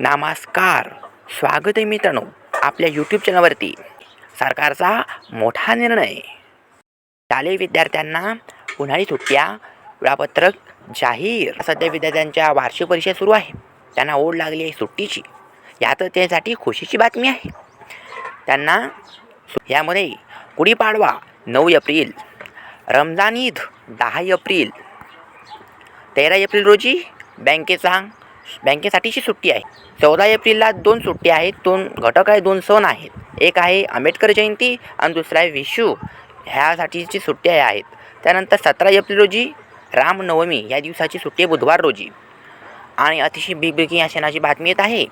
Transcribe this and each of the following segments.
नमस्कार. स्वागत आहे मित्रांनो आपल्या यूट्यूब चॅनलवरती सरकारचा मोठा निर्णय. शालेय विद्यार्थ्यांना उन्हाळी सुट्ट्या वेळापत्रक जाहीर. सध्या विद्यार्थ्यांच्या वार्षिक परीक्षा सुरू आहे. त्यांना ओढ लागली आहे सुट्टीची. यात त्यासाठी खुशीची बातमी आहे. त्यांना सु- यामध्ये गुढीपाडवा नऊ एप्रिल रमजान ईद दहा एप्रिल तेरा एप्रिल रोजी बँकेचा बँकेसाठीची सुट्टी आहे. चौदा एप्रिलला दोन सुट्टी आहेत दोन घटक आहे दोन सण आहेत. एक आहे आंबेडकर जयंती आणि दुसरा आहे विशू. ह्यासाठीची सुट्ट्या आहेत. त्यानंतर सतरा एप्रिल रोजी रामनवमी या दिवसाची सुट्टी आहे बुधवार रोजी. आणि अतिशय बिग या क्षणाची बातमी येत आहे.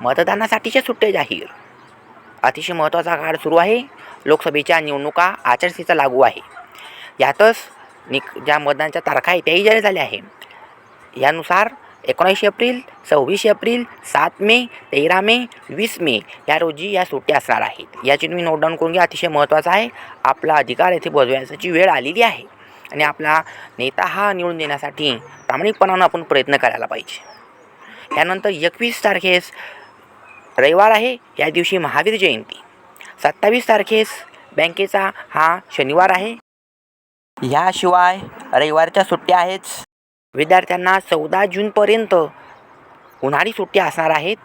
मतदानासाठीच्या सुट्ट्या जाहीर. अतिशय महत्त्वाचा काळ सुरू आहे. लोकसभेच्या निवडणुका आचारसंहिता लागू आहे. यातच निक ज्या मतदानाच्या तारखा आहेत त्याही जाहीर झाल्या आहे यानुसार एकोणऐंशी एप्रिल सव्वीस एप्रिल सात मे तेरा मे वीस मे या रोजी या सुट्ट्या असणार आहेत. याची तुम्ही नोट डाऊन करून घ्या. अतिशय महत्त्वाचा आहे. आपला अधिकार येथे बजवण्याची वेळ आलेली आहे. आणि आपला नेता हा निवडून देण्यासाठी प्रामाणिकपणानं आपण प्रयत्न करायला पाहिजे. त्यानंतर एकवीस तारखेस रविवार आहे. या दिवशी महावीर जयंती. सत्तावीस तारखेस बँकेचा हा शनिवार आहे. याशिवाय रविवारच्या सुट्ट्या आहेच. विद्यार्थ्यांना चौदा जूनपर्यंत उन्हाळी सुट्टी असणार आहेत.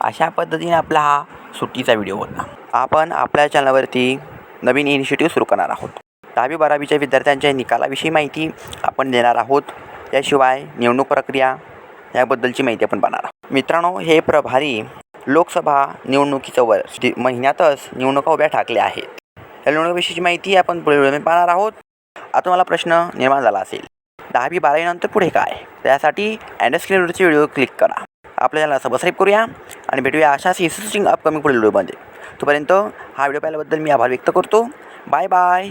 अशा पद्धतीने आपला हा सुट्टीचा व्हिडिओ होता आपण आपल्या चॅनलवरती नवीन इनिशिएटिव्ह सुरू करणार आहोत. दहावी बारावीच्या विद्यार्थ्यांच्या निकालाविषयी माहिती आपण देणार आहोत. त्याशिवाय निवडणूक प्रक्रिया याबद्दलची माहिती आपण पाहणार आहोत. मित्रांनो हे प्रभारी लोकसभा निवडणुकीचं वर्ष महिन्यातच निवडणुका उभ्या ठाकल्या आहेत. या निवडणुकीविषयीची माहिती आपण पुढे पाहणार आहोत. आता मला प्रश्न निर्माण झाला असेल. दहावी बारावीनंतर पुढे काय? त्यासाठी अँडरस्क्रीनवरचे व्हिडिओ क्लिक करा. आपल्या चॅनलला सबस्क्राईब करूया आणि भेटूया अशाच इंटरेस्टिंग अपकमिंग पुढील व्हिडिओमध्ये. तोपर्यंत हा व्हिडिओ पाहिल्याबद्दल मी आभार व्यक्त करतो. Bye bye